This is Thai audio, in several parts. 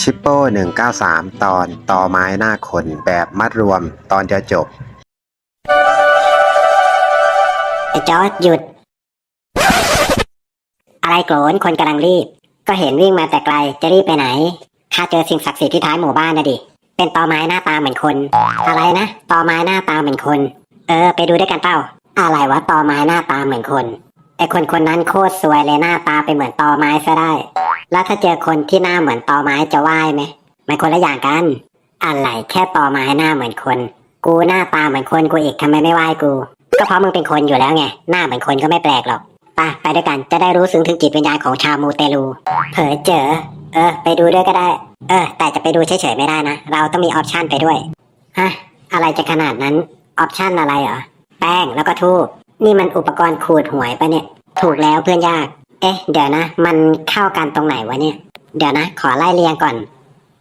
ชิปโป้193 ตอนต่อไม้หน้าคนแบบมัดรวมตอนจะจบ ไอ้จอร์ดหยุด อะไรโกรนคนกำลังรีบ ก็เห็นวิ่งมาแต่ไกลจะรีบไปไหนข้าเจอสิ่งศักดิ์สิทธิ์ที่ท้ายหมู่บ้านนะดิ เป็นตอไม้หน้าตาเหมือนคน อะไรนะตอไม้หน้าตาเหมือนคน เออ ไปดูด้วยกันเปล่า อะไรวะตอไม้หน้าตาเหมือนคน ไอคนคนนั้นโคตรสวยเลยหน้าตาไปเหมือนตอไม้ซะได้ แล้วถ้าเจอคนที่หน้าเหมือนตอไม้จะไหว้ไหมมันคนละอย่างกัน อะไรแค่ตอไม้หน้าเหมือนคน กูหน้าตาเหมือนคนกูอีกทำไมไม่ไหว้กู ก็เพราะมึงเป็นคนอยู่แล้วไง หน้าเหมือนคนก็ไม่แปลกหรอกไปไปด้วยกันจะได้รู้ซึ้งถึงจิตวิญญาณของชาวมูเตลู เผลอเจอ เออ ไปดูด้วยก็ได้ เออ แต่จะไปดูเฉยๆไม่ได้นะ เราต้องมีออปชันไปด้วย ฮะ อะไรจะขนาดนั้น ออปชันอะไรเหรอ แป้งแล้วก็ทูบ นี่มันอุปกรณ์ขูดหวยปะเนี่ย ถูกแล้วเพื่อนยาก เอ๊ะ เดี๋ยวนะ มันเข้ากันตรงไหนวะเนี่ย เดี๋ยวนะ ขอไล่เรียงก่อน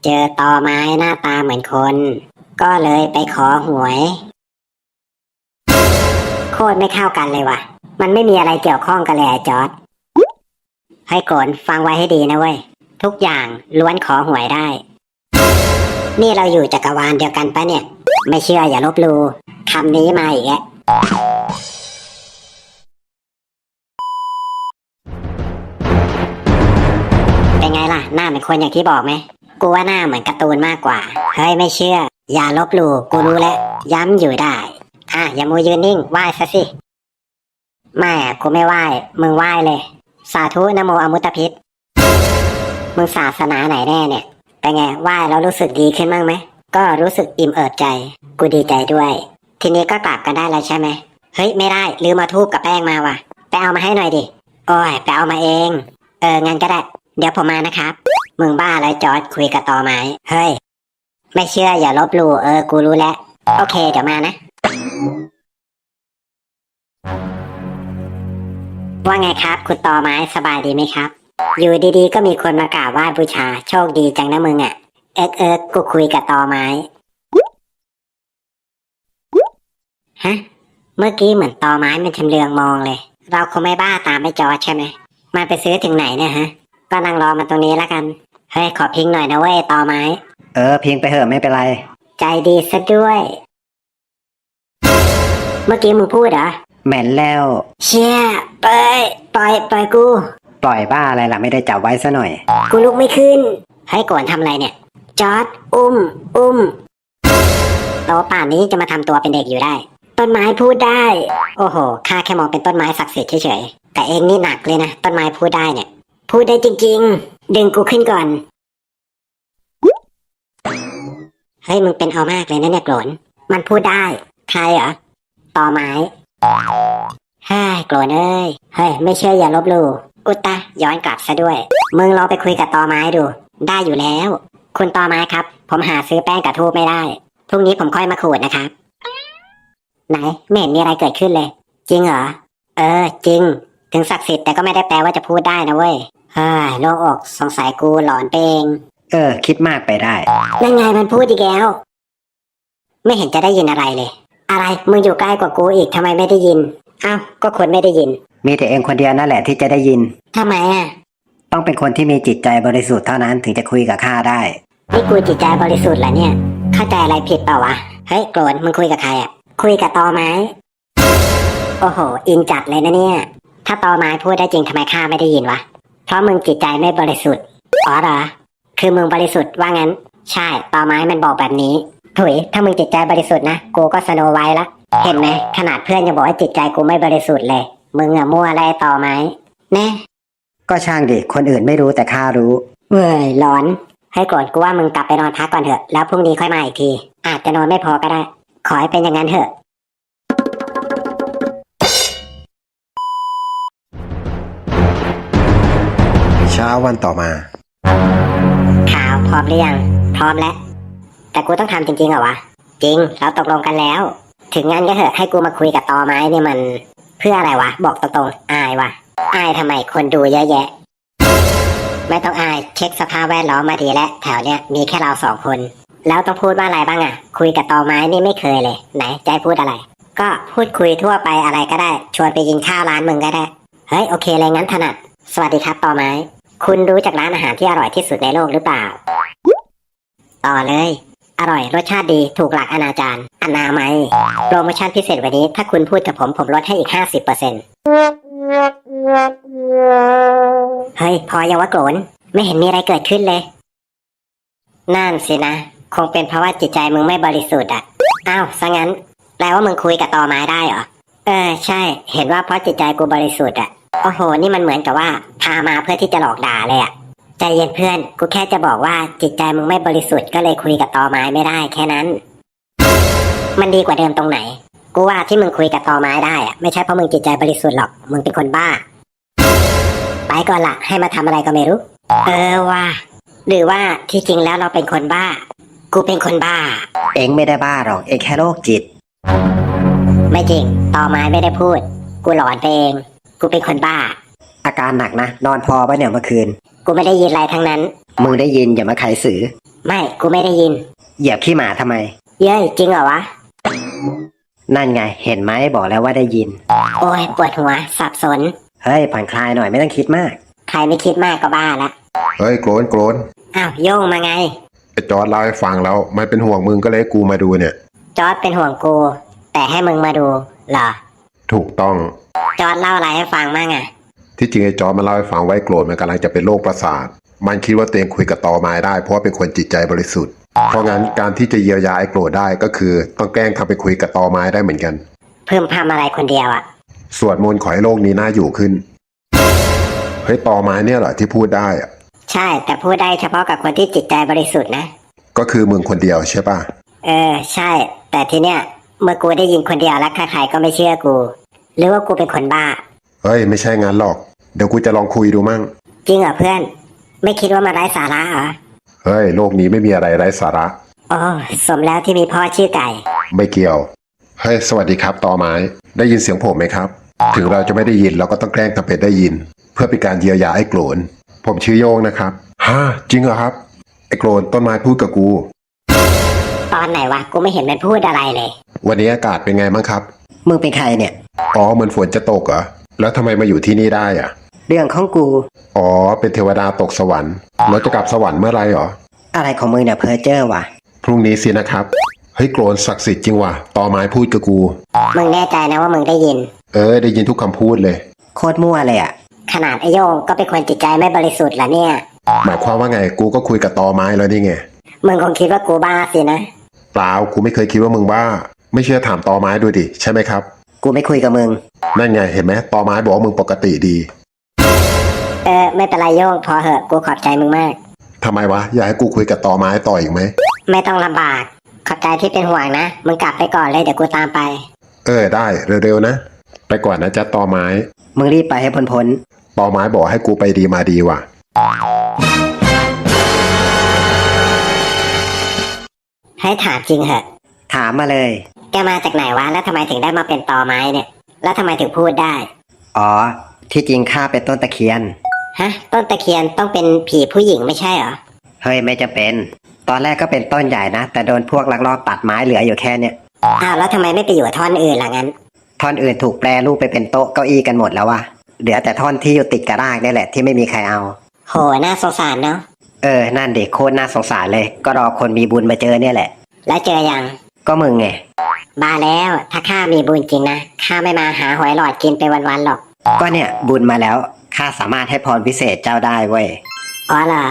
เจอตอไม้หน้าตาเหมือนคน ก็เลยไปขอหวย โคตรไม่เข้ากันเลยว่ะ มันไม่มีอะไรเกี่ยวข้องกันเลยไอ้จอร์ดให้โกรนฟังไว้ให้ดีนะเว้ย ทุกอย่างล้วนขอหวยได้ นี่เราอยู่จักรวาลเดียวกันปะเนี่ย ไม่เชื่ออย่าลบลูคำนี้มาอีกแกเป็นไงล่ะ หน้าเหมือนคนอย่างที่บอกไหม กูว่าหน้าเหมือนการ์ตูนมากกว่า เฮ้ยไม่เชื่อ อย่าลบหลู่กูรู้แล้ว ย้ำอยู่ได้ อะอย่ามูยืนนิ่งไหว้ซะสิ ไม่อะกูไม่ไหว้ มึงไหว้เลย สาธุนโมอมุตตพิษมึงศาสนาไหนแน่เนี่ยเป็นไงไหว้แล้วรู้สึกดีขึ้นบ้างไหม ก็รู้สึกอิ่มเอิบใจ กูดีใจด้วย ทีนี้ก็กลับกันได้แล้วใช่ไหมเฮ้ยไม่ได้ลืมมาทูบกับแป้งมาว่ะ ไปเอามาให้หน่อยดิ โอ้ยไปเอามาเอง เอองั้นก็ได้ เดี๋ยวผมมานะครับ มึงบ้าแล้วจอร์ดคุยกับตอไม้ เฮ้ย ไม่เชื่ออย่าลบหลู่เออ กูรู้แล้ว โอเค เดี๋ยวมานะ ว่าไงครับ คุณตอไม้สบายดีไหมครับ อยู่ดีๆ ก็มีคนมากราบไหว้บูชา โชคดีจังนะมึงอะ่ะ เอิกเอิกกูคุยกับตอไม้ ฮะ เมื่อกี้เหมือนตอไม้มันชำเลืองมองเลย เราคงไม่บ้าตามไม่จอดใช่ไหมมันไปซื้อถึงไหนเนี่ยฮะ ก็นั่งรอมันตรงนี้แล้วกัน เฮ้ยขอพิงหน่อยนะเว้ยตอไม้ เออพิงไปเถอะไม่เป็นไร ใจดีซะด้วย เมื่อกี้มึงพูดเหรอ แม่นแล้ว เชี่ยปล่อยปล่อยปล่อยกู ปล่อยบ้าอะไรล่ะไม่ได้จับไว้ซะหน่อย กูลุกไม่ขึ้น ให้ก่อนทำอะไรเนี่ย จอร์ดอุ้ม อุ้มโตป่านนี้จะมาทำตัวเป็นเด็กอยู่ได้ ต้นไม้พูดได้ โอ้โหข้าแค่มองเป็นต้นไม้ศักดิ์สิทธิ์เฉยๆแต่เองนี่หนักเลยนะต้นไม้พูดได้เนี่ย พูดได้จริงๆ ดึงกูขึ้นก่อน เฮ้ยมึงเป็นเอามากเลยนะเนี่ยโกรนมันพูดได้ ใครเหรอตอไม้ฮ้ยโกรนเอ้ย เฮ้ย ไม่เชื่ออย่าลบหลู่อุตตะย้อนกลับซะด้วย มึงลองไปคุยกับตอไม้ดู ได้อยู่แล้ว คุณตอไม้ครับ ผมหาซื้อแป้งกับทูบไม่ได้ พรุ่งนี้ผมค่อยมาขูดนะครับ ไหนไม่เห็นมีอะไรเกิดขึ้นเลย จริงเหรอ เออ จริง ถึงศักดิ์สิทธิ์แต่ก็ไม่ได้แปลว่าจะพูดได้นะเว้ยเฮ้ยโล่งอกสงสัยกูหลอนไปเองเออ คิดมากไปได้ นั่นไงมันพูดอีกแล้ว ไม่เห็นจะได้ยินอะไรเลย อะไรมึงอยู่ใกล้กว่ากูอีกทำไมไม่ได้ยินอ้าวก็คนไม่ได้ยิน มีแต่เองคนเดียวนั่นแหละที่จะได้ยินทำไมอะต้องเป็นคนที่มีจิตใจบริสุทธิ์เท่านั้นถึงจะคุยกับข้าได้นี่กูจิตใจบริสุทธิ์เหรอเนี่ย เข้าใจอะไรผิดเปล่าวะเฮ้ยโกรนมึงคุยกับใครอะคุยกับตอไม้โอ้โห อินจัดเลยนะเนี่ย ถ้าตอไม้พูดได้จริงทำไมข้าไม่ได้ยินวะ เพราะมึงจิตใจไม่บริสุทธิ์ อ๋อเหรอ คือมึงบริสุทธิ์ว่างั้น ใช่ ตอไม้มันบอกแบบนี้ ถุย ถ้ามึงจิตใจบริสุทธิ์นะ กูก็สโนไว้ละ เห็นไหม ขนาดเพื่อนยังบอกว่าจิตใจกูไม่บริสุทธิ์เลย มึงอะมั่วอะไรตอไม้ แน่ก็ช่างดิ คนอื่นไม่รู้แต่ข้ารู้ เว้ยร้อน ให้โกรธกูว่ามึงกลับไปนอนพักก่อนเถอะ แล้วพรุ่งนี้ค่อยมาอีกที อาจจะนอนไม่พอก็ได้ ขอให้เป็นอย่างนั้นเถอะ ช้าวันต่อมา ข่าวพร้อมหรือยัง พร้อมแล้ว แต่กูต้องทำจริงๆเหรอวะ จริง เราตกลงกันแล้ว ถึงงั้นก็เถอะให้กูมาคุยกับตอไม้เนี่ยมัน เพื่ออะไรวะ บอกตรงๆ อายวะ อายทำไมคนดูเยอะแยะ ไม่ต้องอาย เช็คสภาพแวดล้อมมาดีแล้วแถวเนี้ยมีแค่เราสองคน แล้วต้องพูดว่าอะไรบ้างอะคุยกับตอไม้นี่ไม่เคยเลย ไหนใจะให้พูดอะไร ก็พูดคุยทั่วไปอะไรก็ได้ ชวนไปกินข้าวร้านมึงก็ได้ เฮ้ยโอเคเลยงั้นถนัด สวัสดีครับตอไม้ คุณรู้จากร้านอาหารที่อร่อยที่สุดในโลกหรือเปล่า ต่อเลย อร่อยรสชาติดีถูกหลักอนาจารอนามัยโปรโมชั่นพิเศษวันนี้ ถ้าคุณพูดกับผมผมลดให้อีก 50%เฮ้ย พอยังวะโกรนไม่เห็นมีอะไรเกิดขึ้นเลย นั่นสินะ คงเป็นเพราะว่าจิตใจมึงไม่บริสุทธิ์อะ อ้าวซะงั้น แปลว่ามึงคุยกับตอไม้ได้เหรอ เออ ใช่ เห็นว่าเพราะจิตใจกูบริสุทธิ์อะ โอ้โห นี่มันเหมือนกับว่าพามาเพื่อที่จะหลอกด่าเลยอะใจเย็นเพื่อน กูแค่จะบอกว่าจิตใจมึงไม่บริสุทธิ์ก็เลยคุยกับตอไม้ไม่ได้แค่นั้น มันดีกว่าเดิมตรงไหน กูว่าที่มึงคุยกับตอไม้ได้อะไม่ใช่เพราะมึงจิตใจบริสุทธิ์หรอก มึงเป็นคนบ้า ไปก่อนละให้มาทำอะไรก็ไม่รู้ เออว่า หรือว่าที่จริงแล้วเราเป็นคนบ้า กูเป็นคนบ้า เองไม่ได้บ้าหรอก เองแค่โรคจิต ไม่จริง ตอไม้ไม่ได้พูด กูหลอนไปเอง กูเป็นคนบ้า อาการหนักนะ นอนพอปะเนี่ยเมื่อคืน กูไม่ได้ยินอะไรทั้งนั้น มึงได้ยินอย่ามาไขสื่อไม่กูไม่ได้ยิน เหยียบขี้หมาทำไม เย้ยจริงเหรอวะ นั่นไง เห็นไหมบอกแล้วว่าได้ยิน โอ้ยปวดหัว สับสน เฮ้ยผ่อนคลายหน่อยไม่ต้องคิดมาก ใครไม่คิดมากก็บ้าละเฮ้ยโกรนโกรนอ้าวโย่งมาไง ไอ้จอร์ดเล่าให้ฟังแล้ว มันเป็นห่วงมึงก็เลยให้กูมาดูเนี่ย จอร์ดเป็นห่วงกู แต่ให้มึงมาดูเหรอ ถูกต้อง จอร์ดเล่าอะไรให้ฟังมั่งอะที่จริงไอ้จอร์ดมันเล่าให้ฟังไว้โกรธมันกำลังจะเป็นโรคประสาท มันคิดว่าตัวเองคุยกับตอไม้ได้ เพราะว่าเป็นคนจิตใจบริสุทธิ์ เพราะงั้นการที่จะเยียวยาไอ้โกรธได้ก็คือ ต้องแกล้งทำไปคุยกับตอไม้ได้เหมือนกันเพิ่มพำอะไรคนเดียวอะสวดมนต์ขอให้โลกนี้น่าอยู่ขึ้นเฮ้ยตอไม้เนี่ยเหรอที่พูดได้อะใช่แต่พูดได้เฉพาะกับคนที่จิตใจบริสุทธิ์นะ ก็คือมึงคนเดียวใช่ปะเออ ใช่ แต่ทีเนี้ยเมื่อกูได้ยินคนเดียวแล้วใครๆก็ไม่เชื่อกู หรือว่ากูเป็นคนบ้า เฮ้ย ไม่ใช่งั้นหรอก เดี๋ยวกูจะลองคุยดูมั่ง จริงเหรอเพื่อน ไม่คิดว่ามันไร้สาระเหรอเฮ้ย โลกนี้ไม่มีอะไรไร้สาระ โอ้สมแล้วที่มีพ่อชื่อไก่ ไม่เกี่ยว เฮ้ย สวัสดีครับตอไม้ ได้ยินเสียงผมไหมครับ ถึงเราจะไม่ได้ยินเราก็ต้องแกล้งทำเป็นได้ยิน เพื่อเป็นการเยียวยาไอ้โกรน ผมชื่อโยงนะครับฮะจริงเหรอครับ ไอ้โกรนต้นไม้พูดกับกู ตอนไหนวะ กูไม่เห็นมันพูดอะไรเลย วันนี้อากาศเป็นไงบ้างครับ มึงเป็นใครเนี่ย อ๋อเหมือนฝนจะตกเหรอ แล้วทำไมมาอยู่ที่นี่ได้อะเรื่องของกู อ๋อ เป็นเทวดาตกสวรรค์เราจะกลับสวรรค์เมื่อไหรเหรอ อะไรของมึงเนี่ยเพอเจอร์ว่ะพรุ่งนี้สินะครับ เฮ้ยโกรนศักดิ์สิทธิ์จริงว่ะตอไม้พูดกับกู มึงแน่ใจนะว่ามึงได้ยิน เออ ได้ยินทุกคำพูดเลย โคตรมั่วเลยอะ ขนาดไอโยงก็เป็นคนจิตใจไม่บริสุทธิ์ละเนี่ย หมายความว่าไง กูก็คุยกับตอไม้แล้วนี่ไง มึงคงคิดว่ากูบ้าสินะ เปล่า กูไม่เคยคิดว่ามึงบ้า ไม่เชื่อถามตอไม้ดูดิใช่ไหมครับ กูไม่คุยกับมึง นั่นไงเห็นไหมตอไม้บอกว่ามึงปกติดีเออไม่เป็นไรโยงพอเหอะกูขอบใจมึงมาก ทำไมวะอยากให้กูคุยกับตอไม้ต่ออีกไหมไม่ต้องลำบาก ขอบใจที่เป็นห่วงนะ มึงกลับไปก่อนเลยเดี๋ยวกูตามไป เออได้เร็วๆนะ ไปก่อนนะจ๊ะตอไม้มึงรีบไปให้พ้นพ้นตอไม้บอกให้กูไปดีมาดีว่ะ ให้ถามจริงเหอะ ๆถามมาเลย แกมาจากไหนวะ แล้วทำไมถึงได้มาเป็นตอไม้เนี่ย แล้วทำไมถึงพูดได้ อ๋อ ที่จริงข้าเป็นต้นตะเคียน ฮะ ต้นตะเคียนต้องเป็นผีผู้หญิงไม่ใช่เหรอ เฮ้ยไม่จะเป็น ตอนแรกก็เป็นต้นใหญ่นะ แต่โดนพวกลักลอบตัดไม้เหลืออยู่แค่เนี่ยอ้าวแล้วทำไมไม่ไปอยู่กับท่อนอื่นล่ะงั้น ท่อนอื่นถูกแปรรูปไปเป็นโต๊ะเก้าอี้กันหมดแล้ววะเหลือแต่ท่อนที่อยู่ติดกระรากนี่แหละที่ไม่มีใครเอา โห น่าสงสารเนาะ เออ นั่นเด็กโคตรน่าสงสารเลย ก็รอคนมีบุญมาเจอเนี่ยแหละ แล้วเจอยัง ก็มึงไงบ้าแล้วถ้าข้ามีบุญจริงนะข้าไม่มาหาหอยหลอดกินไปวันๆหรอก ก็เนี่ยบุญมาแล้วข้าสามารถให้พรพิเศษเจ้าได้เว้ย อ๋อเหรอ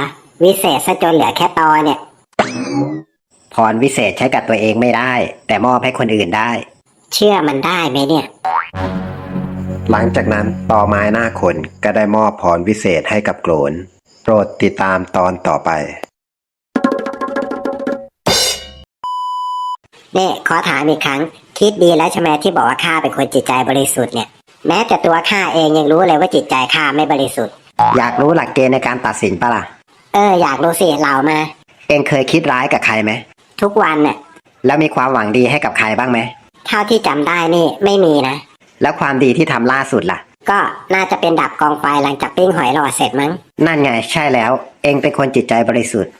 วิเศษซะจนเหลือแค่ตอเนี่ย พรวิเศษใช้กับตัวเองไม่ได้ แต่มอบให้คนอื่นได้ เชื่อมันได้ไหมเนี่ย หลังจากนั้นตอไม้หน้าคนก็ได้มอบพรวิเศษให้กับโกรนโปรดติดตามตอนต่อไป นี่ขอถามอีกครั้ง คิดดีแล้วใช่ไหมที่บอกว่าข้าเป็นคนจิตใจบริสุทธิ์เนี่ยแม้แต่ตัวข้าเองยังรู้เลยว่าจิตใจข้าไม่บริสุทธิ์ อยากรู้หลักเกณฑ์ในการตัดสินปะล่ะ เอออยากรู้สิเหล่ามา เองเคยคิดร้ายกับใครไหม ทุกวันเนี่ยแล้วมีความหวังดีให้กับใครบ้างไหม เท่าที่จำได้นี่ไม่มีนะ แล้วความดีที่ทำล่าสุดล่ะ ก็น่าจะเป็นดับกองไฟหลังจากปิ้งหอยหลอดเสร็จมั้ง นั่นไงใช่แล้ว เองเป็นคนจิตใจบริสุทธิ์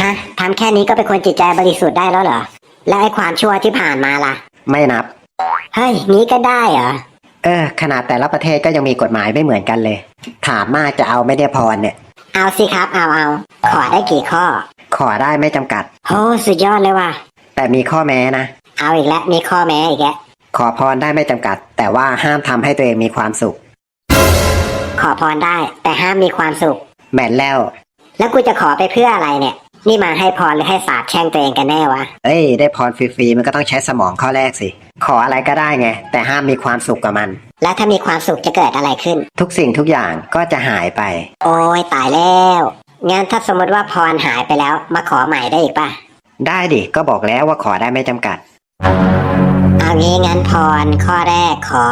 ฮะทำแค่นี้ก็เป็นคนจิตใจบริสุทธิ์ได้แล้วเหรอ แล้วไอ้ความชั่วที่ผ่านมาล่ะ ไม่นับ เฮ้ยงี้ก็ได้เหรอ เออ ขนาดแต่ละประเทศก็ยังมีกฎหมายไม่เหมือนกันเลย ถามมากจะเอาไม่ได้พรเนี่ย เอาสิครับเอาเอาขอได้กี่ข้อ ขอได้ไม่จำกัด โหสุดยอดเลยว่ะ แต่มีข้อแม้นะ เอาอีกแล้วมีข้อแม้อีกแล้วขอพรได้ไม่จำกัด แต่ว่าห้ามทำให้ตัวเองมีความสุข ขอพรได้แต่ห้ามมีความสุข แม่นแล้ว แล้วกูจะขอไปเพื่ออะไรเนี่ย นี่มาให้พรหรือให้สาบแช่งตัวเองกันแน่วะ เอ้ย ได้พรฟรีๆมันก็ต้องใช้สมองข้อแรกสิ ขออะไรก็ได้ไง แต่ห้ามมีความสุขกับมัน แล้วถ้ามีความสุขจะเกิดอะไรขึ้น ทุกสิ่งทุกอย่างก็จะหายไป โอ้ยตายแล้วงั้นถ้าสมมติว่าพรหายไปแล้ว มาขอใหม่ได้อีกป่ะ ได้ดิ ก็บอกแล้วว่าขอได้ไม่จำกัด เอางี้งั้นพรข้อแรกขอ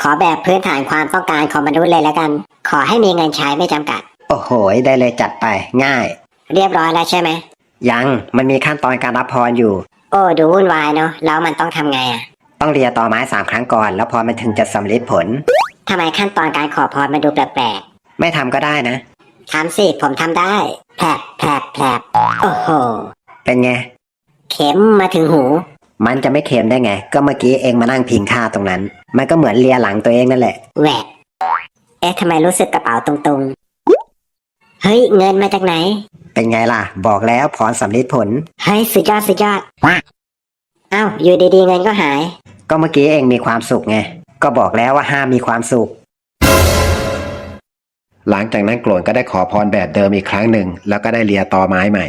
ขอแบบพื้นฐานความต้องการของมนุษย์เลยแล้วกัน ขอให้มีเงินใช้ไม่จำกัด โอ้โห ได้เลยจัดไปง่าย เรียบร้อยแล้วใช่ไหม ยังมันมีขั้นตอนการรับพรอยู่ โอ้ดูวุ่นวายเนาะแล้วมันต้องทำไงอะต้องเรียต่อไม้สามครั้งก่อน แล้วพรมันถึงจะสำเร็จผล ทำไมขั้นตอนการขอพรมันดูแปลกไม่ทำก็ได้นะ ๆทำสิผมทำได้แผลบแผลบแผลบโอ้โห เป็นไง เข็มมาถึงหู มันจะไม่เค็มได้ไง ก็เมื่อกี้เองมานั่งพิงค่าตรงนั้น มันก็เหมือนเลียหลังตัวเองนั่นแหละ แหวกเอ๊ะทำไมรู้สึกกระเป๋าตรงๆ เฮ้ย เงินมาจากไหน เป็นไงล่ะ บอกแล้วพรสำเร็จผลเฮ้ยสุดยอดสุดยอดเอ้าอยู่ดีๆเงินก็หาย ก็เมื่อกี้เองมีความสุขไง ก็บอกแล้วว่าห้ามมีความสุข หลังจากนั้นโกรนก็ได้ขอพรแบบเดิมอีกครั้งหนึ่ง แล้วก็ได้เลียตอไม้ใหม่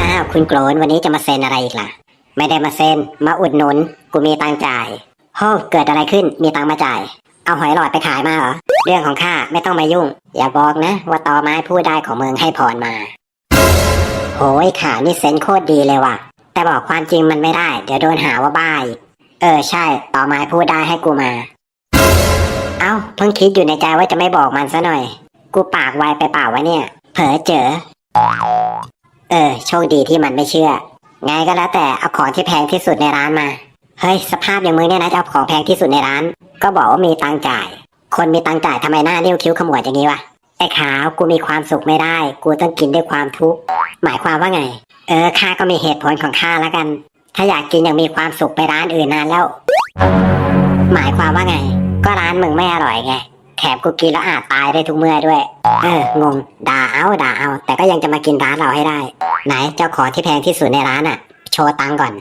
อ้าวคุณโกรนวันนี้จะมาเซ็นอะไรอีกล่ะ ไม่ได้มาเซ็นมาอุดหนุน กูมีตังค์จ่าย โฮ้เกิดอะไรขึ้นมีตังมาจ่าย เอาหอยหลอดไปขายมาเหรอ เรื่องของข้าไม่ต้องมายุ่ง อย่าบอกนะ ว่าตอไม้พูดได้ของเมืองให้พรมา โหยข่าวนี่เซนโคตรดีเลยว่ะ แต่บอกความจริงมันไม่ได้ เดี๋ยวโดนหาว่าบ้าอีกเออใช่ตอไม้พูดได้ให้กูมา เอ้าเพิ่งคิดอยู่ในใจว่าจะไม่บอกมันซะหน่อย กูปากไวไปเปล่าวะเนี่ย เผลอเจอ เออ โชคดีที่มันไม่เชื่อ ไงก็แล้วแต่เอาของที่แพงที่สุดในร้านมา เฮ้ยสภาพอย่างมึงเนี่ยนะจะเอาของแพงที่สุดในร้าน ก็บอกว่ามีตังค์จ่าย คนมีตังค์จ่ายทำไมหน้านิ้ยวคิ้วขมวดอย่างนี้วะไอ้ขาวกูมีความสุขไม่ได้ กูต้องกินด้วยความทุกข์หมายความว่าไง เออข้าก็มีเหตุผลของข้าแล้วกัน ถ้าอยากกินอย่างมีความสุขไปร้านอื่นนานแล้ว หมายความว่าไง ก็ร้านมึงไม่อร่อยไงแถมกูกินแล้วอาจตายได้ทุกเมื่อด้วย เอองงด่าเอาด่าเอา แต่ก็ยังจะมากินร้านเราให้ได้ ไหนเจ้าของที่แพงที่สุดในร้านอะ โชว์ตังค์ก่อน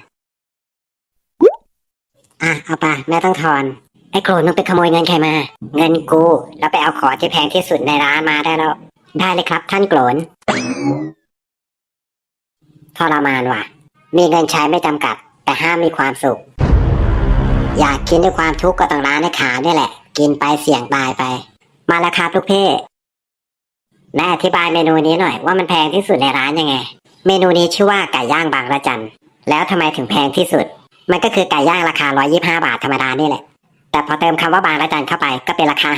อะเอาไปแม่ต้องทอนไอ้โกรธมึงไปขโมยเงินใครมา เงินกู แล้วไปเอาของที่แพงที่สุดในร้านมาได้แล้ว ได้เลยครับ ท่านโกรนทรมานว่ะ มีเงินใช้ไม่จำกัด แต่ห้ามมีความสุข อยากกินด้วยความทุกข์ก็ต้องร้านในขาวนี่แหละ กินไปเสี่ยงตายไป มาแล้วครับลูกเพ่แม่อธิบายเมนูนี้หน่อยว่ามันแพงที่สุดในร้านยังไง เมนูนี้ชื่อว่าไก่ย่างบางระจัน แล้วทำไมถึงแพงที่สุด มันก็คือไก่ย่างราคา 125 บาทธรรมดานี่แหละ แต่พอเติมคำว่าบางระจันเข้าไปก็เป็นราคา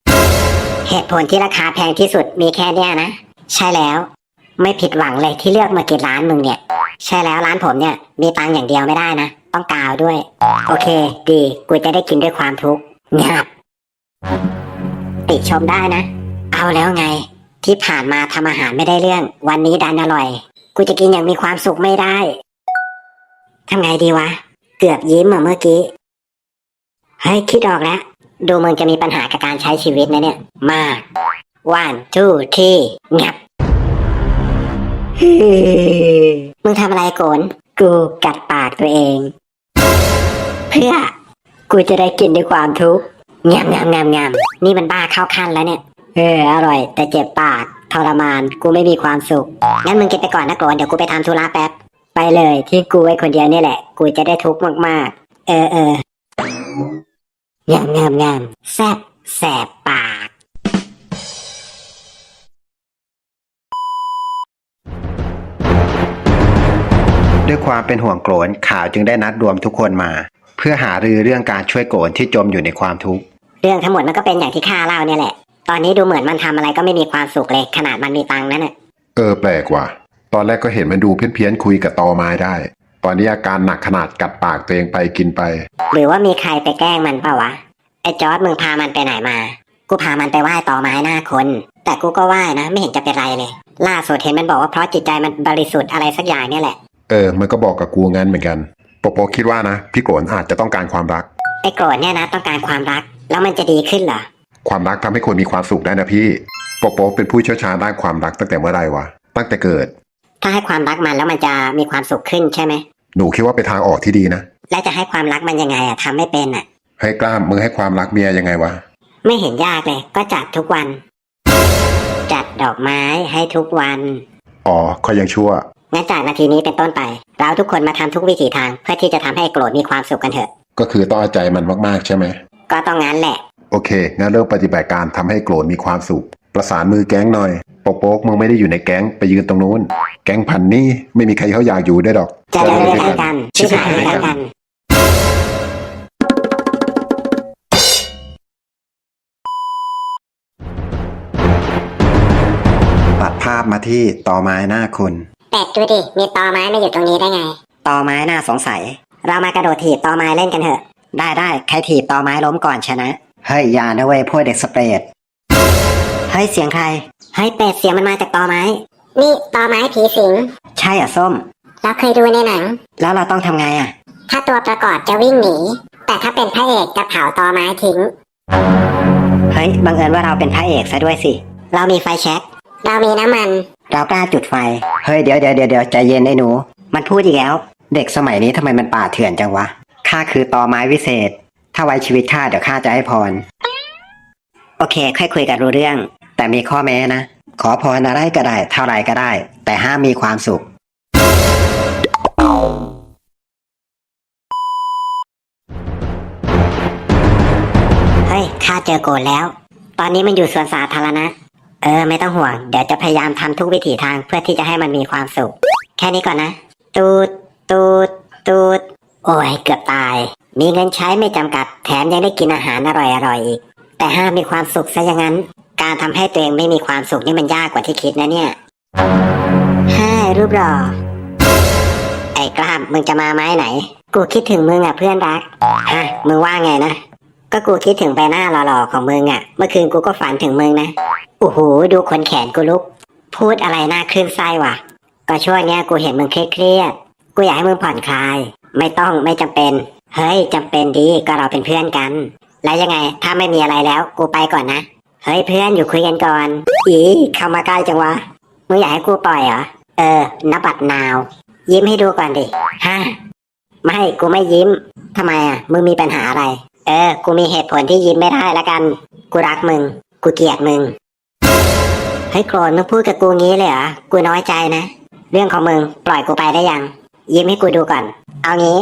50,000 เหตุผลที่ราคาแพงที่สุดมีแค่เนี้ยนะ ใช่แล้ว ไม่ผิดหวังเลยที่เลือกมากินร้านมึงเนี่ย ใช่แล้วร้านผมเนี่ยมีตังอย่างเดียวไม่ได้นะ ต้องกาวด้วย โอเค ดีกูจะได้กินด้วยความทุกข์งับติชมได้นะ เอาแล้วไง ที่ผ่านมาทำอาหารไม่ได้เรื่อง วันนี้ดันอร่อย กูจะกินอย่างมีความสุขไม่ได้ ทำไงดีวะ เกือบยิ้มอะเมื่อกี้ เฮ้ย คิดออกแล้ว ดูมึงจะมีปัญหากับการใช้ชีวิตนะเนี่ย มาก one two three งับ มึงทำอะไรโกน กูกัดปากตัวเอง เพื่อ กูจะได้กินด้วยความทุกข์งามงามงามงามนี่มันบ้าเข้าขั้นแล้วเนี่ย เออ อร่อย แต่เจ็บปากทรมาน กูไม่มีความสุข งั้นมึงกินไปก่อนนะโกนเดี๋ยวกูไปทำธุระแป๊บ ไปเลยที่กูไว้คนเดียวนี่แหละ กูจะได้ทุกข์มากๆ เออเอองามงามงามแซบแสบปาก ด้วยความเป็นห่วงโกรนข่าวจึงได้นัดรวมทุกคนมา เพื่อหารือเรื่องการช่วยโกรนที่จมอยู่ในความทุกข์ เรื่องทั้งหมดมันก็เป็นอย่างที่ข้าเล่าเนี่ยแหละ ตอนนี้ดูเหมือนมันทำอะไรก็ไม่มีความสุขเลย ขนาดมันมีตังค์นั่นน่ะ เออแปลกว่ะ ตอนแรกก็เห็นมันดูเพี้ยนๆคุยกับตอไม้ได้ ตอนนี้อาการหนักขนาดกัดปากตัวเองไปกินไป หรือว่ามีใครไปแกล้งมันเปล่าวะ ไอ้จอร์ดมึงพามันไปไหนมา กูพามันไปไหว้ต่อไม้หน้าคน แต่กูก็ไหว้นะ ไม่เห็นจะเป็นไรเลย ล่าสุดเห็นมันบอกว่าเพราะจิตใจมันบริสุทธิ์อะไรสักอย่างเนี่ยแหละ เออ มันก็บอกกับกูงั้นเหมือนกันโปโปคิดว่านะ พี่โกรนอาจจะต้องการความรัก ไอ้โกรธเนี่ยนะต้องการความรัก แล้วมันจะดีขึ้นเหรอ ความรักทำให้คนมีความสุขได้นะพี่โปโป๊กเป็นผู้เชี่ยวชาญด้านความรักตั้งแต่เมื่อไหร่วะ ตั้งแต่เกิด ถ้าให้ความรักมันแล้วมันจะมีความสุขขึ้นใช่ไหมหนูคิดว่าเป็นทางออกที่ดีนะ แล้วจะให้ความรักมันยังไงอะทำไม่เป็นอะให้กล้ามมึงให้ความรักเมียยังไงวะ ไม่เห็นยากเลย ก็จัดทุกวัน จัดดอกไม้ให้ทุกวัน อ๋อเขายังชั่ว งั้นจากนาทีนี้เป็นต้นไป เราทุกคนมาทำทุกวิถีทางเพื่อที่จะทำให้โกรธมีความสุขกันเถอะ ก็คือต้องเอาใจมันมากๆใช่ไหม ก็ต้องงั้นแหละ โอเค งั้นเริ่มปฏิบัติการทำให้โกรธมีความสุข ประสานมือแก๊งหน่อย โปกโป๊กมึงไม่ได้อยู่ในแก๊งไปยืนตรงนู้น แก๊งพันนี่ไม่มีใครเขาอยากอยู่ได้วยดอกจะเดินด้วยกันชิบหายด้วยกันตัดภาพมาที่ตอไม้หน้าคุณเป็ดดูดิ มีตอไม้มาอยู่ตรงนี้ได้ไง ตอไม้น่าสงสัย เรามากระโดดถีบตอไม้เล่นกันเถอะ ได้ได้ใครถีบตอไม้ล้มก่อนชนะ เฮ้ยอย่านะเว้ยพวกเด็กสเปรด เฮ้ยเสียงใครเฮ้ยเป็ดเสียงมันมาจากตอไม้ นี่ตอไม้ผีสิง ใช่เหรอะส้ม เราเคยดูในหนัง แล้วเราต้องทำไงอะ ถ้าตัวประกอบจะวิ่งหนี แต่ถ้าเป็นพระเอกจะเผาตอไม้ทิ้ง เฮ้ยบังเอิญว่าเราเป็นพระเอกซะด้วยสิ เรามีไฟแช็ก เรามีน้ำมัน เรากล้าจุดไฟ เฮ้ยเดี๋ยวเดี๋ยวเดี๋ยวเดี๋ยวใจเย็นไอ้หนู มันพูดอีกแล้ว เด็กสมัยนี้ทำไมมันป่าเถื่อนจังวะข้าคือตอไม้วิเศษ ถ้าไว้ชีวิตข้าเดี๋ยวข้าจะให้พร โอเค ค่อยคุยกันรู้เรื่อง แต่มีข้อแม้นะ ขอพรอะไรก็ได้ เท่าไรก็ได้ แต่ห้ามมีความสุข เฮ้ย ข้าเจอโกรธแล้ว ตอนนี้มันอยู่สวนสาธารณะ เออ ไม่ต้องห่วง เดี๋ยวจะพยายามทำทุกวิถีทางเพื่อที่จะให้มันมีความสุข แค่นี้ก่อนนะ ตูด ตูด ตูด โอ้ย เกือบตาย มีเงินใช้ไม่จำกัด แถมยังได้กินอาหารอร่อยๆอีก แต่ห้ามมีความสุขซะอย่างนั้น การทำให้ตัวเองไม่มีความสุขนี่มันยากกว่าที่คิดนะเนี่ยฮ่ารูปหล่อไอ้กล้ามมึงจะมาไม้ไหน กูคิดถึงมึงอะเพื่อนรักฮะมึงว่าไงนะ ก็กูคิดถึงใบหน้าหล่อๆของมึงอะ่ะ เมื่อคืนกูก็ฝันถึงมึงนะโอ้โหดูขนแขนกูลุก พูดอะไรน่าคลื่นไส้ว่ะ ก็ช่วงเนี้ยกูเห็นมึงเครียดๆกูอยากให้มึงผ่อนคลาย ไม่ต้องไม่จำเป็น เฮ้ยจำเป็นดีก็เราเป็นเพื่อนกัน แล้วยังไงถ้าไม่มีอะไรแล้ว กูไปก่อนนะ เฮ้ยเพื่อนอยู่คุยกันก่อน อีเข้ามาใกล้จังวะ มึงอยากให้กูปล่อยเหรอ เออนับบัตรนาว ยิ้มให้ดูก่อนดิ ฮะ ไม่ กูไม่ยิ้ม ทำไมอะ มึงมีปัญหาอะไร เออ กูมีเหตุผลที่ยิ้มไม่ได้ละกัน กูรักมึง กูเกลียดมึง เฮ้ยโกรธมึงพูดกับกูงี้เลยเหรอ กูน้อยใจนะ เรื่องของมึงปล่อยกูไปได้ยัง ยิ้มให้กูดูก่อน เอางี้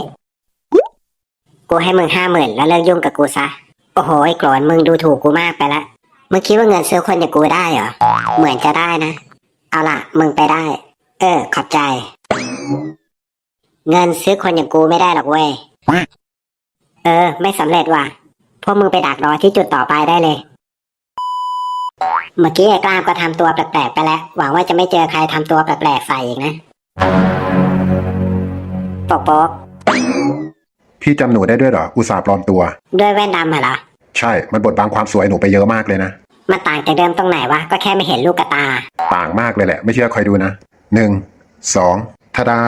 กูให้มึงห้าหมื่นแล้วเลิกยุ่งกับกูซะ โอ้โหไอ้โกรธมึงดูถูกกูมากไปละ มึงคิดว่าเงินซื้อคนอย่างกูได้เหรอ เหมือนจะได้นะ เอาล่ะ มึงไปได้ เออ ขอบใจ เงินซื้อคนอย่างกูไม่ได้หรอกเว้ย เออ ไม่สำเร็จว่ะ พวกมึงไปดักรอที่จุดต่อไปได้เลย เมื่อกี้ไอ้กล้ามก็ทำตัวแปลกๆไปแล้ว หวังว่าจะไม่เจอใครทำตัวแปลกๆใส่อีกนะปกปกพี่จำหนูได้ด้วยเหรอ อุตส่าห์ปลอมตัว ด้วยแว่นดำเหรอ ใช่ มันบดบังความสวยหนูไปเยอะมากเลยนะ มันต่างจากเดิมตรงไหนวะ ก็แค่ไม่เห็นลูกกระตา ต่างมากเลยแหละ ไม่เชื่อคอยดูนะหนึ่งสองทาดา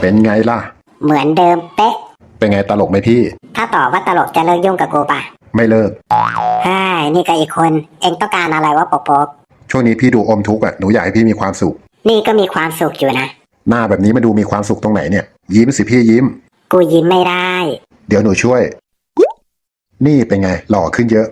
เป็นไงล่ะ เหมือนเดิมเป๊ะ เป็นไงตลกไหมพี่ ถ้าตอบว่าตลกจะเลิกยุ่งกับกูปะไม่เลิก เฮ้ยนี่ก็อีกคน เอ็งต้องการอะไรวะปกปกช่วงนี้พี่ดูอมทุกข์อะหนูอยากให้พี่มีความสุข นี่ก็มีความสุขอยู่นะ หน้าแบบนี้มาดูมีความสุขตรงไหนเนี่ย ยิ้มสิพี่ยิ้ม กูยิ้มไม่ได้ เดี๋ยวหนูช่วย นี่เป็นไง หล่อขึ้นเยอะ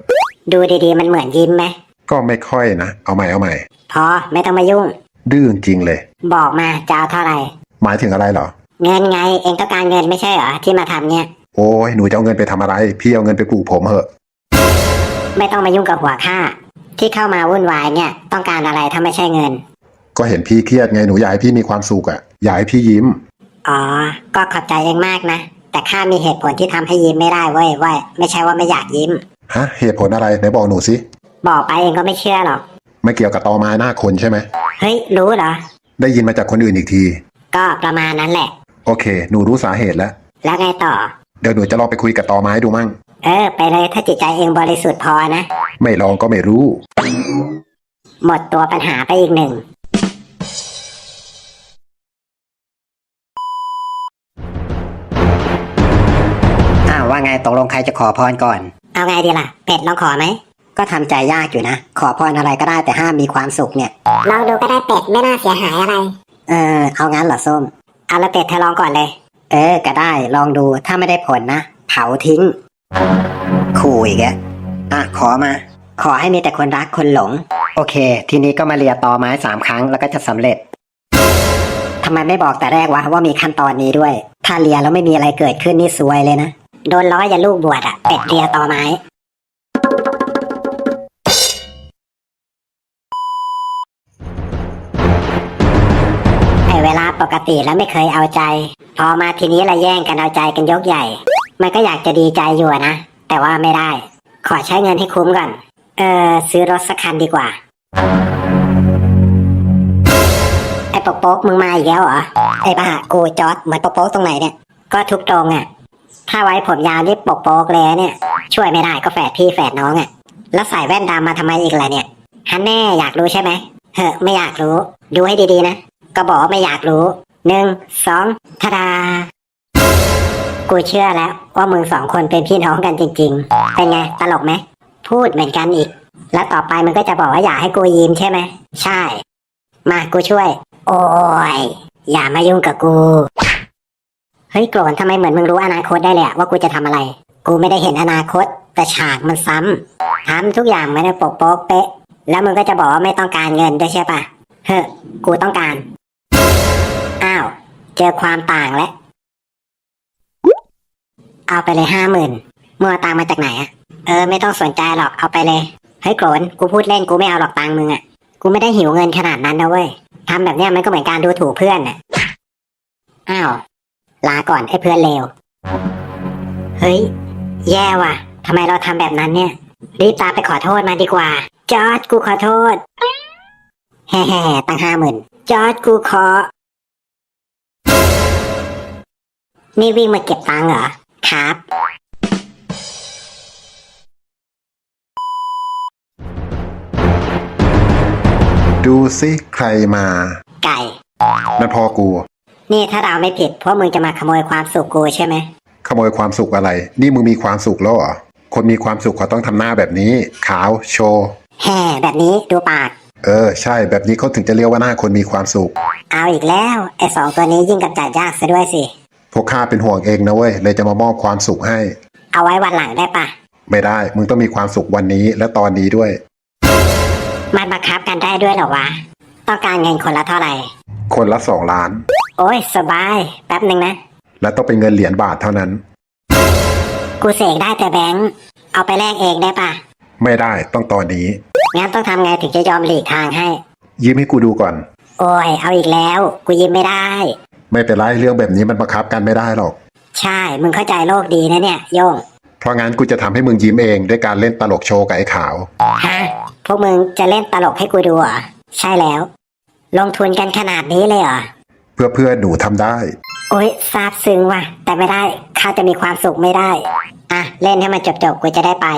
ดูดีๆ มันเหมือนยิ้มไหม ก็ไม่ค่อยนะ เอาใหม่เอาใหม่ พอไม่ต้องมายุ่ง ดื้อจริงเลย บอกมาจะเอาเท่าไหร่ หมายถึงอะไรเหรอ เงินไงเองต้องการเงินไม่ใช่เหรอที่มาทำเนี่ย โอ้ยหนูจะเอาเงินไปทำอะไร พี่เอาเงินไปปลูกผมเหอะ ไม่ต้องมายุ่งกับหัวข้าที่เข้ามาวุ่นวายเนี่ยต้องการอะไรถ้าไม่ใช่เงิน ก็เห็นพี่เครียดไงหนูอยากให้พี่มีความสุขอะอยากให้พี่ยิ้ม อ๋อ ก็ขอบใจเองมากนะ แต่ข้ามีเหตุผลที่ทำให้ยิ้มไม่ได้เว้ยเว้ยไม่ใช่ว่าไม่อยากยิ้ม ฮะเหตุผลอะไรไหนบอกหนูสิบอกไปเองก็ไม่เชื่อหรอก ไม่เกี่ยวกับตอไม้หน้าคนใช่ไหมเฮ้ย รู้เหรอ ได้ยินมาจากคนอื่นอีกที ก็ประมาณนั้นแหละ โอเค หนูรู้สาเหตุแล้ว แล้วไงต่อ เดี๋ยวหนูจะลองไปคุยกับตอไม้ดูมั่ง เออ ไปเลยถ้าจิตใจเองบริสุทธิ์พอนะ ไม่ลองก็ไม่รู้ หมดตัวปัญหาไปอีกหนึ่ง ไงตกลงใครจะขอพรก่อน เอาไงดีล่ะ เป็ดลองขอไหม ก็ทำใจยากอยู่นะ ขอพรอะไรก็ได้แต่ห้ามมีความสุขเนี่ย ลองดูก็ได้เป็ดไม่น่าเสียหายอะไร เออ เอางั้นเหรอส้ม เอาละเป็ดเธอลองก่อนเลย เออ ก็ได้ลองดูถ้าไม่ได้ผลนะ เผาทิ้ง ขู่อีกแกอะขอมา ขอให้มีแต่คนรักคนหลง โอเค ทีนี้ก็มาเลียตอไม้สามครั้งแล้วก็จะสำเร็จทำไมไม่บอกแต่แรกวะว่ามีขั้นตอนนี้ด้วย ถ้าเลียแล้วไม่มีอะไรเกิดขึ้นนี่ซวยเลยนะ โดนล้ออย่าลูกบวชอะเป็ดเรียต่อไม้ ไอเวลาปกติแล้วไม่เคยเอาใจ พอมาทีนี้ละแย่งกันเอาใจกันยกใหญ่ มันก็อยากจะดีใจอยู่อะนะ แต่ว่าไม่ได้ ขอใช้เงินให้คุ้มก่อน เออซื้อรถสักคันดีกว่า ไอ้ปกโป๊กมึงมาอีกแล้วเหรอ ไอ้บ้ากูจอดเหมือนปกโป๊กตรงไหนเนี่ย ก็ทุกตรงอะ ถ้าไว้ผมยาวนี่ปกโป๊กเลยเนี่ย ช่วยไม่ได้ก็แฝดพี่แฝดน้องอะ่ะ แล้วใส่แว่นดำมาทำไมอีกล่ะเนี่ยฮันแน่อยากรู้ใช่ไหมเฮ้ไม่อยากรู้ ดูให้ดีๆนะ ก็บอกไม่อยากรู้หนึ่งสองทาดากูเชื่อแล้วว่ามึงสองคนเป็นพี่น้องกันจริง ๆ เป็นไงตลกไหม พูดเหมือนกันอีก แล้วต่อไปมึงก็จะบอกว่าอยากให้กูยิ้มใช่ไหม ใช่ มากูช่วย โอ้ยอย่ามายุ่งกับกู เฮ้ยโกรนทำไมเหมือนมึงรู้อนาคตได้เลยอะว่ากูจะทำอะไร กูไม่ได้เห็นอนาคต แต่ฉากมันซ้ำทำทุกอย่างไม่ได้ปกโป๊กเป๊ะ แล้วมึงก็จะบอกว่าไม่ต้องการเงินด้วยใช่ปะเฮ้อกูต้องการ อ้าว เจอความต่างแล้ว เอาไปเลยห้าหมื่นมึงเอาตังมาจากไหนอะเออไม่ต้องสนใจหรอกเอาไปเลย เฮ้ยโกรนกูพูดเล่นกูไม่เอาหรอกตังมึงอะกูไม่ได้หิวเงินขนาดนั้นนะเว้ยทำแบบเนี้ยมันก็เหมือนการดูถูกเพื่อนน่ะอ้าว ลาก่อนไอ้เพื่อนเลว เฮ้ย แย่ว่ะทำไมเราทำแบบนั้นเนี่ย รีบตามไปขอโทษมาดีกว่า จอร์ดกูขอโทษ แฮ่ๆตั้งห้าหมื่นจอร์ดกูขอ นี่วิ่งมาเก็บตังค์เหรอ ครับ ดูสิใครมา ไก่ นั่นพ่อกู นี่ถ้าเราไม่ผิดพวกมึงจะมาขโมยความสุขกูใช่ไหมขโมยความสุขอะไร นี่มึงมีความสุขแล้วเหรอคนมีความสุขเขาต้องทำหน้าแบบนี้ ขาวโชว์แห่แบบนี้ดูปาก เออ ใช่แบบนี้เขาถึงจะเรียกว่าหน้าคนมีความสุข เอาอีกแล้วไอ้สองตัวนี้ยิ่งกำจัดยากซะด้วยสิ พวกข้าเป็นห่วงเองนะเว้ยเลยจะมามอบความสุขให้ เอาไว้วันหลังได้ปะไม่ได้ มึงต้องมีความสุขวันนี้และตอนนี้ด้วย มันบังคับกันได้ด้วยเหรอวะ ต้องการเงินคนละเท่าไหร่ คนละสองล้าน โอ้ยสบาย แป๊บหนึ่งนะ และต้องเป็นเงินเหรียญบาทเท่านั้น กูเสกได้แต่แบงค์เอาไปแลกเองได้ปะไม่ได้ต้องตอนนี้ งั้นต้องทำไงถึงจะยอมหลีกทางให้ยิ้มให้กูดูก่อน โอ้ย เอาอีกแล้ว กูยิ้มไม่ได้ ไม่เป็นไรเรื่องแบบนี้มันบังคับกันไม่ได้หรอก ใช่ มึงเข้าใจโลกดีนะเนี่ย โยงเพราะงั้นกูจะทำให้มึงยิ้มเองด้วยการเล่นตลกโชว์กับไอ้ขาว ฮะพวกมึงจะเล่นตลกให้กูดูเหรอ ใช่แล้ว ลงทุนกันขนาดนี้เลยเหรอเพื่อเพื่อนหนูทำได้ โอ้ยซาบซึ้งว่ะ แต่ไม่ได้ข้าจะมีความสุขไม่ได้ อะ เล่นให้มันจบๆกูจะได้ไป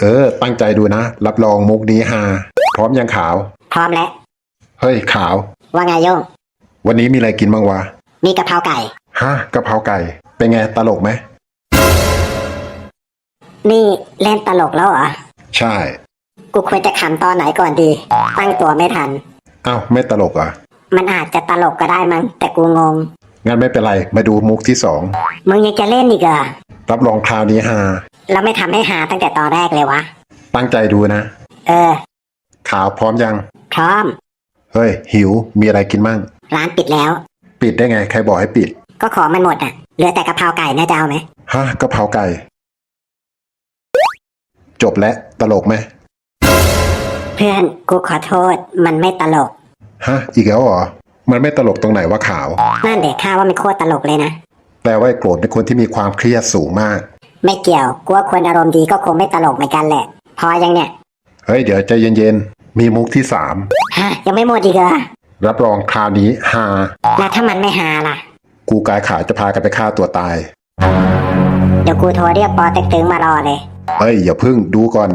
เออ ตั้งใจดูนะ รับรองมุกนี้ฮาพร้อมยังขาว พร้อมแล้ว เฮ้ยขาว ว่าไงโยง วันนี้มีอะไรกินบ้างวะมีกะเพราไก่ ฮะกะเพราไก่ เป็นไงตลกไหมนี่เล่นตลกแล้วเหรอ ใช่กูควรจะขำตอนไหนก่อนดี ตั้งตัวไม่ทัน อ้าวไม่ตลกเหรอะ มันอาจจะตลกก็ได้มั้งแต่กูงง งั้นไม่เป็นไร มาดูมุกที่สอง มึงยังจะเล่นอีกเหรอรับรองคราวนี้ฮาแล้วไม่ทำให้หาตั้งแต่ตอนแรกเลยวะ ตั้งใจดูนะ เออขาวพร้อมยัง พร้อม เฮ้ย หิว มีอะไรกินมั่ง ร้านปิดแล้ว ปิดได้ไง ใครบอกให้ปิด ก็ของมันหมดอะ เหลือแต่กะเพราไก่น่าจะเอาไหม ฮะกะเพราไก่ จบแล้ว ตลกไหม เพื่อนกูขอโทษ มันไม่ตลก ฮะ อีกแล้วเหรอ มันไม่ตลกตรงไหนว่าขาว นั่นเด็กข้าว่ามันโคตรตลกเลยนะ แปลว่าไอ้โกรธเป็นคนที่มีความเครียดสูงมาก ไม่เกี่ยวกูว่าคนอารมณ์ดีก็คงไม่ตลกเหมือนกันแหละ พอยังเนี่ย เฮ้ย เดี๋ยวใจเย็นๆ มีมุกที่สาม ฮะ ยังไม่หมดอีกเหรอรับรองคราวนี้ฮา แล้วถ้ามันไม่หาล่ะ กูกายขาวจะพากันไปฆ่าตัวตาย เดี๋ยวกูโทรเรียกปอเต็กตึงมารอเลยเฮ้ย อย่าพึ่งดูก่อน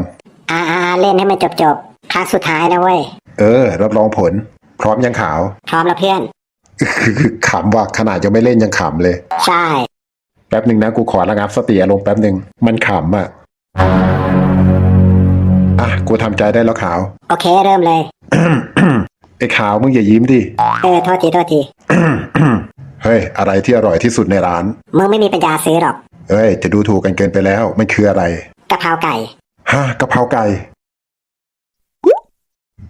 อ่าๆเล่นให้มันจบจบๆครั้งสุดท้ายนะเว้ย เออ รับรองผล พร้อมยังขาว พร้อมแล้วเพื่อน ขำว่ะขนาดยังไม่เล่นยังขำเลย ใช่ แป๊บหนึ่งนะกูขอระงับสติอารมณ์แป๊บหนึ่งมันขำอะ อะ กูทำใจได้แล้วขาว โอเคเริ่มเลย ไอ้ขาวมึงอย่ายิ้มดิ เออโทษทีโทษที เฮ้ย อะไรที่อร่อยที่สุดในร้าน มึงไม่มีปัญญาซื้อหรอก เอ้ย จะดูถูกกันเกินไปแล้ว มันคืออะไร กะเพราไก่ ฮะกะเพราไก่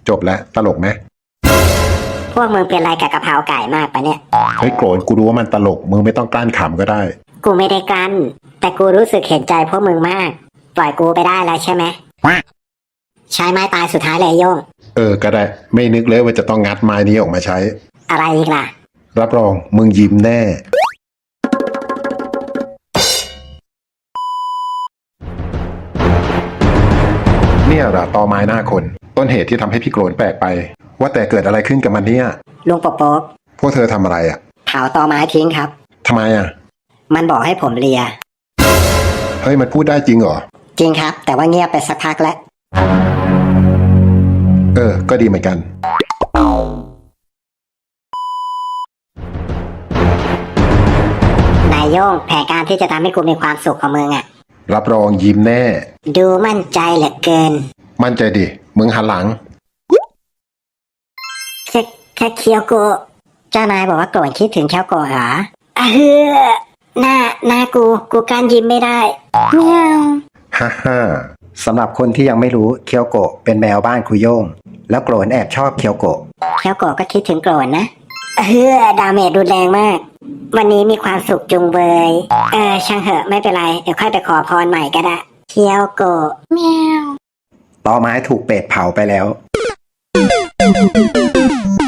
จบแล้ว ตลกไหมพ วกมึงเป็นไรกับกะเพราไก่มากปะเนี่ยเฮ้ยโกรนกูรู้ว่ามันตลกมึงไม่ต้องกลั้นขำก็ได้ กูไม่ได้กลั้น แต่กูรู้สึกเห็นใจพวกมึงมาก ปล่อยกูไปได้แล้วใช่ไหมใช้ไม้ตายสุดท้ายเลยโยง เออ ก็ได้ ไม่นึกเลยว่าจะต้องงัดไม้นี้ออกมาใช้ อะไรอีกล่ะ รับรองมึงยิ้มแน่ เนี่ยเหรอตอไม้หน้าคน ต้นเหตุที่ทำให้พี่โกรนแปลกไป ว่าแต่เกิดอะไรขึ้นกับมันเนี่ย ลุงโป๊กโป๊กพวกเธอทำอะไรอะเผาตอไม้ทิ้งครับ ทำไมอะ มันบอกให้ผมเลีย เฮ้ยมันพูดได้จริงเหรอ จริงครับ แต่ว่าเงียบไปสักพักแล้ว เออ ก็ดีเหมือนกัน นายโยงแผนการที่จะทำให้กูมีความสุขของมึงอะรับรองยิ้มแน่ ดูมั่นใจเหลือเกิน มั่นใจดิ มึงหันหลังแค่แค่เคียวโกะเจ้านายบอกว่าโกรธคิดถึงเคียวโกะเหรออะเฮือหน้าหน้ากูกูการยิ้มไม่ได้เมียวฮ่าฮ่าสำหรับคนที่ยังไม่รู้เคียวโกะเป็นแมวบ้านครูโย่งแล้วโกรนแอบชอบเคียวโกะเคียวโกะก็คิดถึงโกรธนะอะเฮือดาเมจรุนแรงมาก วันนี้มีความสุขจุงเบย เออช่างเหอะไม่เป็นไร เดี๋ยวค่อยไปขอพรใหม่ก็ได้เคียวโกะเมียวตอไม้ถูกเป็ดเผาไปแล้วเ